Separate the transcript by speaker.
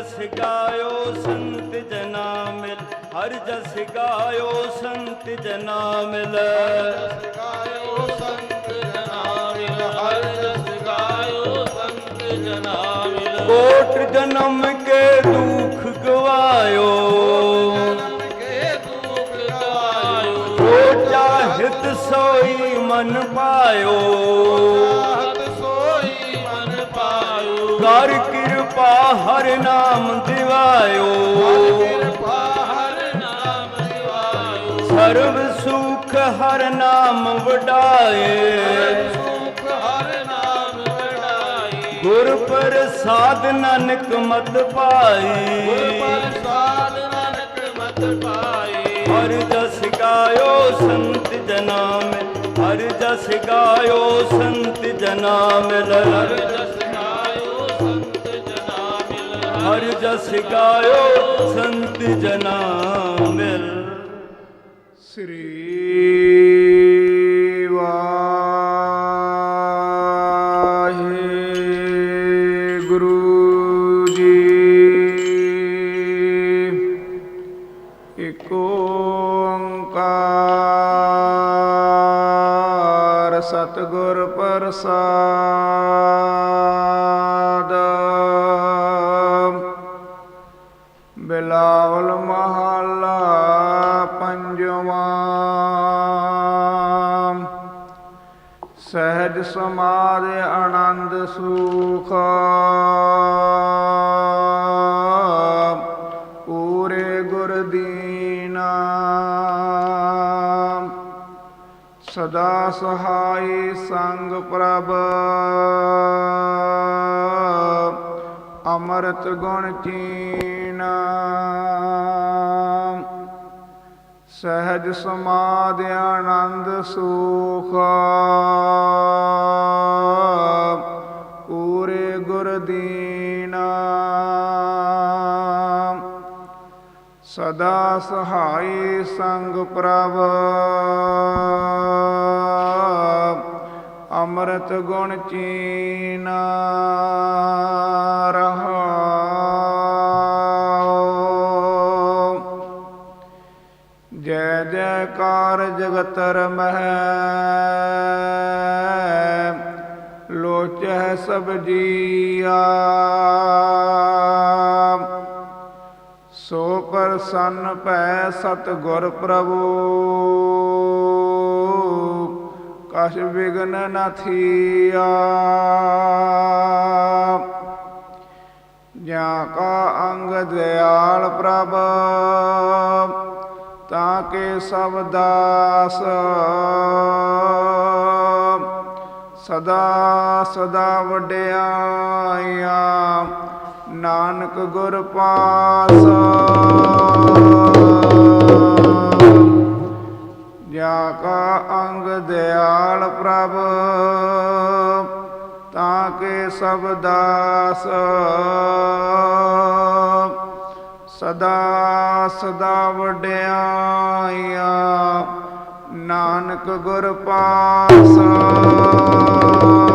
Speaker 1: ਜਸ ਗਾਇਓ ਸੰਤ ਜਨਾ ਮਿਲ ਹਰ ਜਸ ਗਾਇਓ ਸੰਤ ਜਨਾ ਮਿਲ
Speaker 2: ਜਸ ਗਾਇਓ ਸੰਤ ਜਨਾ ਮਿਲ ਹਰ ਜਸ ਗਾਇਓ ਸੰਤ ਜਨਾ ਮਿਲ
Speaker 1: ਕੋਟ ਜਨਮ ਕੇ ਦੁਖ ਗਵਾਇਓ। ਸੋਈ ਮਨ ਪਾਇਓ।
Speaker 2: ਹਤ ਸੋਈ ਮਨ ਪਾਇਓ।
Speaker 1: ਕਰ ਹਰ ਨਾਮ ਦਿਵਾਇਓ।
Speaker 2: ਕਿਰਪਾ ਹਰ ਨਾਮ ਦਿਵਾਇਓ
Speaker 1: ਸਰਬ ਸੁਖ ਹਰ ਨਾਮ ਵਡਾਏ।
Speaker 2: ਸੁਖ ਹਰ ਨਾਮ ਵਡਾਈ
Speaker 1: ਗੁਰ ਪ੍ਰਸਾਦ ਨਾਨਕ ਮਤ ਪਾਈ
Speaker 2: ਪ੍ਰਸਾਦ ਨਾਨਕ ਮਤ ਪਾਈ
Speaker 1: ਹਰ ਜਸ ਗਾਇਓ ਸੰਤ ਜਨਾ ਮਿਲ ਹਰ ਜਸ ਗਾਇਓ ਸੰਤ ਜਨਾ ਮਿਲ
Speaker 2: ਹਰ ਜਸ
Speaker 1: ਹਰ ਜਸ ਗਾਇਓ ਸੰਤ ਜਨਾ ਮਿਲ।
Speaker 3: ਸ੍ਰੀ ਵਾਹਿਗੁਰੂ ਜੀ। ਇਕ ਓੰਕਾਰ ਸਤਿਗੁਰ ਪ੍ਰਸਾਦ। ਸਹਿਜ ਸਮਾਧ ਆਨੰਦ ਸੁਖ। ਪੂਰੇ ਗੁਰ ਦੀਨਾ। ਸਦਾ ਸਹਾਈ ਸੰਗ ਪ੍ਰਭ। ਅਮਰਤ ਗੁਣ ਚੀਨਾ। ਸਹਿਜ ਸਮਾਧ ਆਨੰਦ ਸੁਖ। ਪੂਰੇ ਗੁਰ ਦੀਨਾ। ਸਦਾ ਸਹਾਈ ਸੰਗ ਪ੍ਰਭ। ਅੰਮ੍ਰਿਤ ਗੁਣ ਚੀਨਾ। ਰਹਾਉ ਜੈ ਜੈਕਾਰ ਜਗਤਰ ਮਹਿ ਲੋਚੈ ਸਭ ਜੀਆ। ਸੋ ਪ੍ਰਸੰਨ ਭੈ ਸਤ ਗੁਰ ਪ੍ਰਭੂ, ਕਛ ਵਿਗਨ ਨ ਥੀਆ। ਜਾਂ ਕਾ ਅੰਗ ਦਿਆਲ ਪ੍ਰਭ ਤਾਂ ਕੇ ਸਭ ਦਾਸ ਸਦਾ ਸਦਾ ਵਡਿਆਈਆਂ ਨਾਨਕ ਗੁਰ ਪਾਸ ਜਾਂ ਕਾ ਅੰਗ ਦਿਆਲ ਪ੍ਰਭ, ਤਾਂ ਕੇ ਸਭ ਦਾਸ ਸਦਾ ਸਦਾ ਵਡਿਆਈਆਂ ਨਾਨਕ ਗੁਰ ਪਾਸ